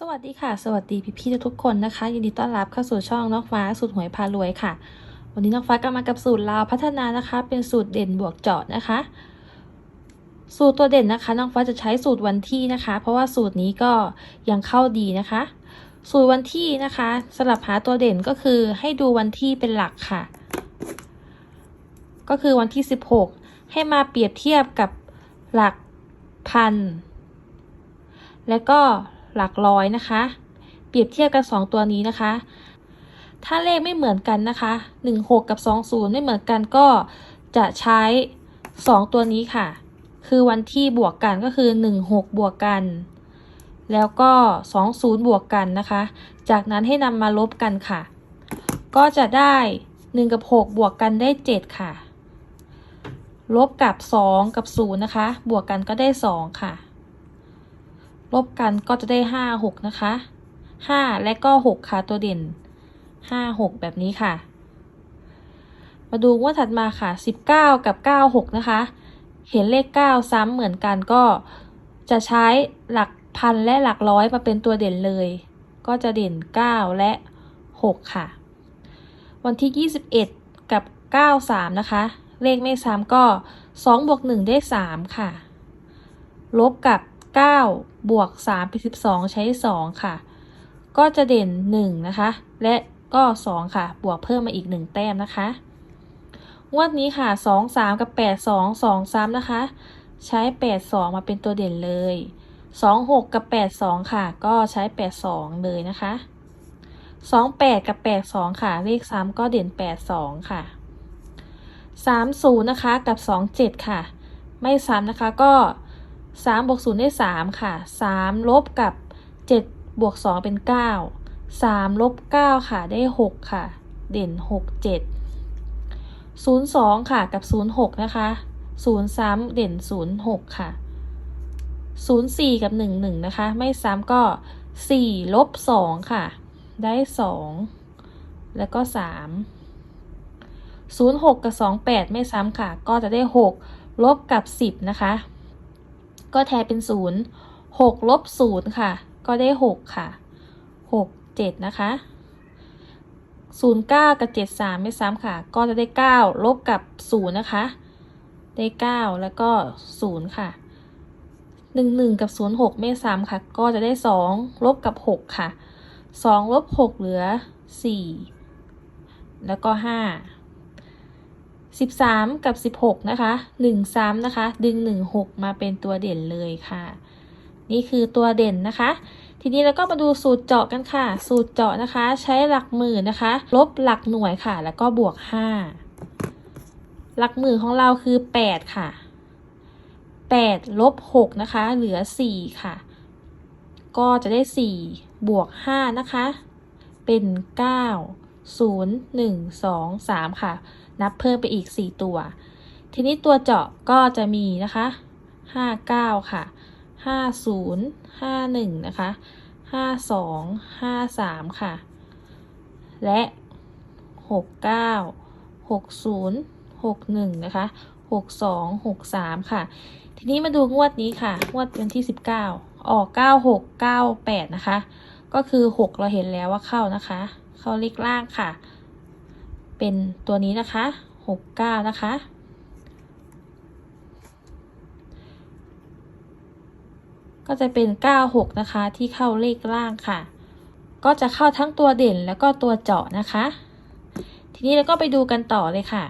สวัสดีค่ะ สวัสดีพี่ๆทุกคนนะคะ ยินดีต้อนรับเข้าสู่ช่องน้องฟ้าสูตรหวยพารวยค่ะ วันนี้น้องฟ้าก็มากับสูตรลาวพัฒนานะคะ เป็นสูตรเด่นบวกเจาะนะคะ สูตรตัวเด่นนะคะน้องฟ้าจะใช้สูตรวันที่นะคะ เพราะว่าสูตรนี้ก็ยังเข้าดีนะคะ สูตรวันที่นะคะสลับหาตัวเด่นก็คือให้ดูวันที่เป็นหลักค่ะ ก็คือวันที่ 16 ให้มาเปรียบเทียบกับหลักพัน และก็ หลักร้อยนะคะ เปรียบเทียบกัน 2 ตัวนี้นะคะ ถ้าเลขไม่เหมือนกันนะคะ 16 กับ 20 ไม่เหมือนกันก็จะใช้ 2 ตัวนี้ค่ะ คือวันที่บวกกันก็คือ 16 บวกกัน แล้วก็ 20 บวกกันนะคะ จากนั้นให้นำมาลบกันค่ะ ก็จะได้ 1 กับ 6 บวกกันได้ 7 ค่ะ ลบกับ 2 กับ 0 นะคะ บวกกันก็ได้ 2 ค่ะ ลบกันก็จะได้ห้าหกนะคะห้าและก็หกค่ะตัวเด่นห้าหกแบบนี้ค่ะ มาดูว่าถัดมาค่ะสิบเก้ากับเก้าหกนะคะ เห็นเลขเก้าซ้ำเหมือนกันก็จะใช้หลักพันและหลักร้อยมาเป็นตัวเด่นเลย ก็จะเด่นเก้าและหกค่ะ วันที่ยี่สิบเอ็ดกับเก้าสามนะคะ เลขไม่ซ้ำก็สองบวกหนึ่งได้สามค่ะ ลบกับ 9 บวก3เป็น12 ใช้ 2 ค่ะ ก็จะเด่น 1 นะคะ และก็ 2 ค่ะ บวกเพิ่มมาอีก 1 แต้มนะคะงวดนี้ค่ะ 2 3 กับ 8 2 2 3 นะคะ ใช้ 8 2 มาเป็นตัวเด่นเลย 2 6 กับ 8 2 ค่ะ ก็ใช้ 8 2 เลยนะคะ 2 8 กับ 8 2 ค่ะ เลขซ้ำก็เด่น 8 2 ค่ะ 3 0 นะคะ กับ 2 7 ค่ะ ไม่ซ้ำนะคะก็ สามบวกศูนย์ได้สามค่ะสามลบกับเจ็ดบวกสองเป็นเก้าสามลบเก้าค่ะ ได้หกค่ะ เด่นหกเจ็ดศูนย์สองค่ะ กับศูนย์หกนะคะศูนย์ซ้ำเด่นศูนย์หกค่ะศูนย์สี่กับหนึ่งหนึ่งนะคะ ไม่ซ้ำก็สี่ลบสองค่ะ ได้สองแล้วก็สามศูนย์หกกับสองแปดไม่ซ้ำค่ะ ก็จะได้หกลบกับสิบนะคะ ก็แทนเป็นศูนย์หกลบศูนย์ค่ะ ก็ได้หกค่ะหกเจ็ดนะคะศูนย์เก้ากับเจ็ดสามไม่ซ้ำค่ะ ก็จะได้เก้าลบกับศูนย์นะคะ ได้เก้าแล้วก็ศูนย์ค่ะหนึ่งหนึ่งกับศูนย์หกไม่ซ้ำค่ะ ก็จะได้สองลบกับหกค่ะสองลบหกเหลือสี่แล้วก็ห้า สิบสามกับสิบหกนะคะหนึ่งซ้ำนะคะ ดึงหนึ่งหกมาเป็นตัวเด่นเลยค่ะ นี่คือตัวเด่นนะคะ ทีนี้เราก็มาดูสูตรเจาะกันค่ะ สูตรเจาะนะคะ ใช้หลักหมื่นนะคะ ลบหลักหน่วยค่ะ แล้วก็บวกห้าหลักหมื่นของเราคือแปดค่ะแปดลบหกนะคะ เหลือสี่ค่ะ ก็จะได้สี่บวกห้านะคะ เป็นเก้าศูนย์หนึ่งสองสามค่ะ นับเพิ่มไปอีก 4 ตัว ทีนี้ตัวเจาะก็จะมีนะคะ 59 ค่ะ 50 51 นะคะ 52 53 ค่ะ และ 69 60 61 นะคะ 62 63 ค่ะ ทีนี้มาดูงวดนี้ค่ะ งวดวันที่ 19 ออก 96 98 นะคะ ก็คือ 6 เราเห็นแล้วว่าเข้านะคะ เข้าเลขล่างค่ะ เป็นตัวนี้นะคะหกเก้านะคะ ก็จะเป็นเก้าหกนะคะ ที่เข้าเลขล่างค่ะ ก็จะเข้าทั้งตัวเด่นแล้วก็ตัวเจาะนะคะ ทีนี้เราก็ไปดูกันต่อเลยค่ะ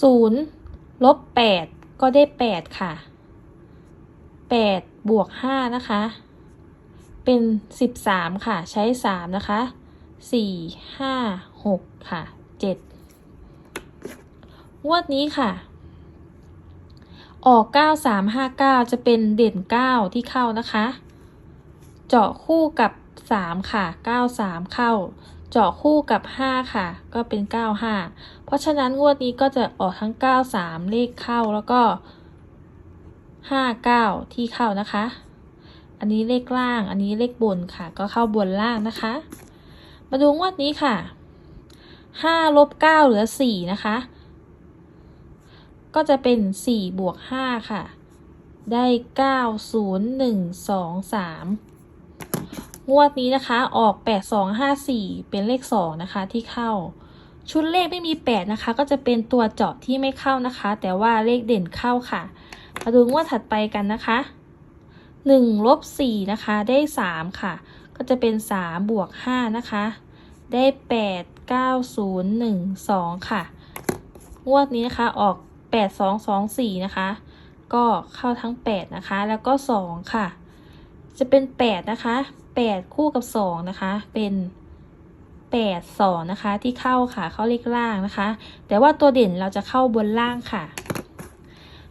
ศูนย์ลบแปดก็ได้แปดค่ะแปดบวกห้านะคะ เป็นสิบสามค่ะ ใช้สามนะคะสี่ห้าหกค่ะเจ็ดงวดนี้ค่ะ ออกเก้าสามห้าเก้าจะเป็นเด่นเก้าที่เข้านะคะ เจาะคู่กับสามค่ะเก้าสามเข้า เจาะคู่กับห้าค่ะ ก็เป็นเก้าห้าเพราะฉะนั้นงวดนี้ก็จะออกทั้งเก้าสามเลขเข้าแล้วก็ห้าเก้าที่เข้านะคะ อันนี้เลขล่าง อันนี้เลขบนค่ะ ก็เข้าบนล่างนะคะ มาดูงวดนี้ค่ะห้าลบเก้าเหลือสี่นะคะ ก็จะเป็น4บวก5ค่ะ ได้9 0 1 2 3งสองสามงวดนี้นะคะ ออก8 2 5 4เป็นเลข2นะคะที่เข้า ชุดเลขไม่มี8นะคะ ก็จะเป็นตัวเจาะที่ไม่เข้านะคะ แต่ว่าเลขเด่นเข้าค่ะ มาดูงวดถัดไปกันนะคะ 1ลบ4นะคะ ได้ 3 ค่ะ ก็จะเป็น 3 บวก 5 นะคะ ได้ 8 9 0 1 2 ค่ะ งวดนี้นะคะ ออก 8 2 2 4 นะคะ ก็เข้าทั้ง 8 นะคะ แล้วก็ 2 ค่ะ จะเป็น 8 นะคะ 8 คู่กับ 2 นะคะ เป็น8 2นะคะ ที่เข้าค่ะ เข้าเลขล่างนะคะ แต่ว่าตัวเด่นเราจะเข้าบนล่างค่ะ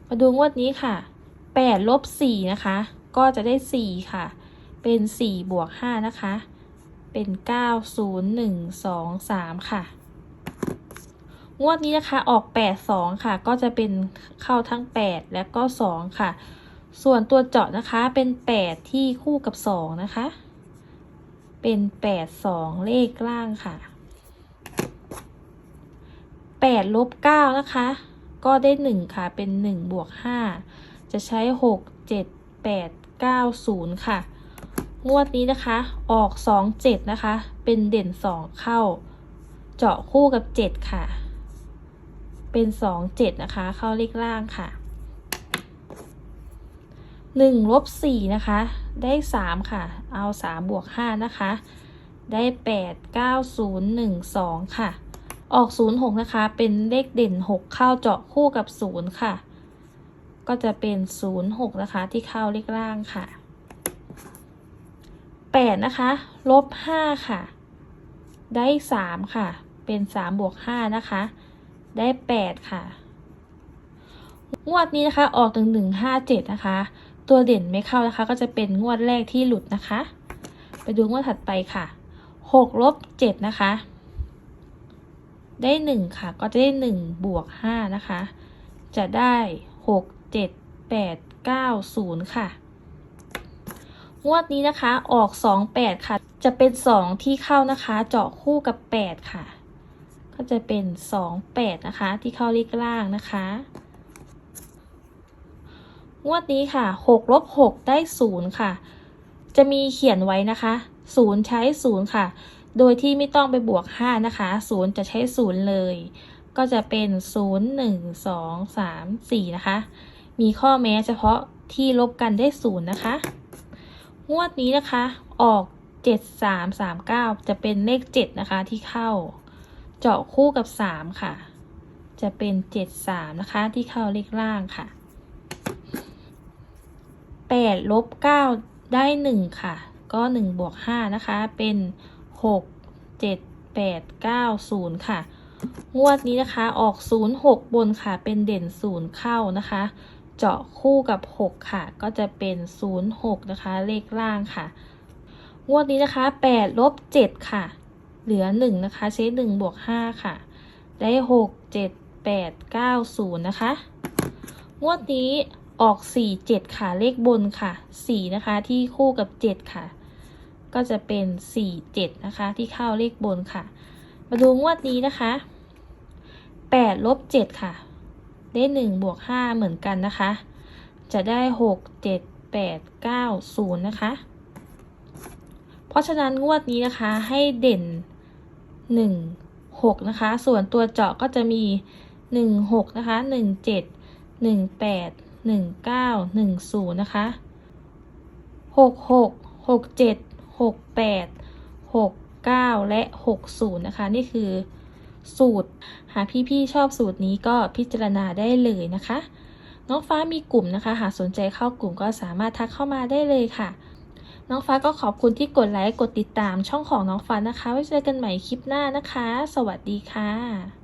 มาดูงวดนี้ค่ะ8ลบ4นะคะ ก็จะได้ 4 ค่ะ เป็น 4 บวก 5 นะคะ เป็น 9 0 1 2 3 ค่ะ งวดนี้นะคะออก 8 2 ค่ะ ก็จะเป็นเข้าทั้ง 8 และก็ 2 ค่ะ ส่วนตัวเจาะนะคะเป็น 8 ที่คู่กับ 2 นะคะ เป็น 8 2 เลขล่างค่ะ8ลบ9นะคะ ก็ได้ 1 ค่ะ เป็น 1 บวก 5 จะใช้ 6 7 8 9 0 ค่ะ งวดนี้นะคะ ออก 2 7 นะคะ เป็นเด่น 2 เข้า เจาะคู่กับ 7 ค่ะ เป็น 2 7 นะคะ เข้าเลขล่างค่ะ 1 ลบ 4 นะคะ ได้ 3 ค่ะ เอา 3 บวก 5 นะคะ ได้ 8 9 0 1 2 ค่ะ ออก 0 6 นะคะ เป็นเลขเด่น 6 เข้า เจาะคู่กับ 0 ค่ะ ก็จะเป็น 0 6 นะคะ ที่เข้าเลขล่างค่ะ 8 นะคะลบ 5 ค่ะ ได้ 3 ค่ะ เป็น 3 บวก 5 นะคะ ได้ 8 ค่ะ งวดนี้นะคะออกถึง1 5 7 นะคะ ตัวเด่นไม่เข้านะคะ ก็จะเป็นงวดแรกที่หลุดนะคะ ไปดูงวดถัดไปค่ะ 6 ลบ 7 นะคะ ได้ 1 ค่ะ ก็จะได้ 1 บวก 5 นะคะจะได้ 6 7 8 9 0ค่ะ งวดนี้นะคะออก2 8ค่ะ จะเป็น2ที่เข้านะคะ เจาะคู่กับ8ค่ะ ก็จะเป็น2 8นะคะ ที่เข้าเลขล่างนะคะ งวดนี้ค่ะ6ลบ6ได้0ค่ะ จะมีเขียนไว้นะคะ0ใช้0ค่ะ โดยที่ไม่ต้องไปบวก5นะคะ0จะใช้0เลย ก็จะเป็น0 1 2 3 4นะคะ มีข้อแม้เฉพาะที่ลบกันได้0นะคะ งวดนี้นะคะ ออก 7 3 3 9 จะเป็นเลข 7 นะคะที่เข้า เจาะคู่กับ 3 ค่ะ จะเป็น 7 3 นะคะ ที่เข้าเลขล่างค่ะ 8 ลบ 9 ได้ 1 ค่ะ ก็ 1 บวก 5 นะคะ เป็น 6 7 8 9 0 ค่ะ งวดนี้นะคะออก 0 6 บนค่ะ เป็นเด่น 0 เข้านะคะ เจาะคู่กับ 6 ค่ะ ก็จะเป็น 0 6 นะคะ เลขล่างค่ะ งวดนี้นะคะ8ลบ7ค่ะ เหลือ 1 นะคะ ใช้ 1 บวก 5 ค่ะ ได้ 6 7 8 9 0 นะคะ งวดนี้ออก 4 7 ค่ะ เลขบนค่ะ 4 นะคะ ที่คู่กับ 7 ค่ะ ก็จะเป็น 4 7 นะคะ ที่เข้าเลขบนค่ะ มาดูงวดนี้นะคะ8ลบ7ค่ะ ได้1บวก5เหมือนกันนะคะ จะได้ 6 7 8 9 0 นะคะ เพราะฉะนั้นงวดนี้นะคะให้เด่น 1 6 นะคะ ส่วนตัวเจาะก็จะมี 1 6 นะคะ 1 7 1 8 1 9 1 0 นะคะ 6 6 6 7 6 8 6 9 และ 6 0 นะคะ นี่คือ สูตร หากพี่ๆชอบสูตรนี้ก็พิจารณาได้เลยนะคะ น้องฟ้ามีกลุ่มนะคะ หากสนใจเข้ากลุ่มก็สามารถทักเข้ามาได้เลยค่ะ น้องฟ้าก็ขอบคุณที่กดไลค์กดติดตามช่องของน้องฟ้านะคะ ไว้เจอกันใหม่คลิปหน้านะคะ สวัสดีค่ะ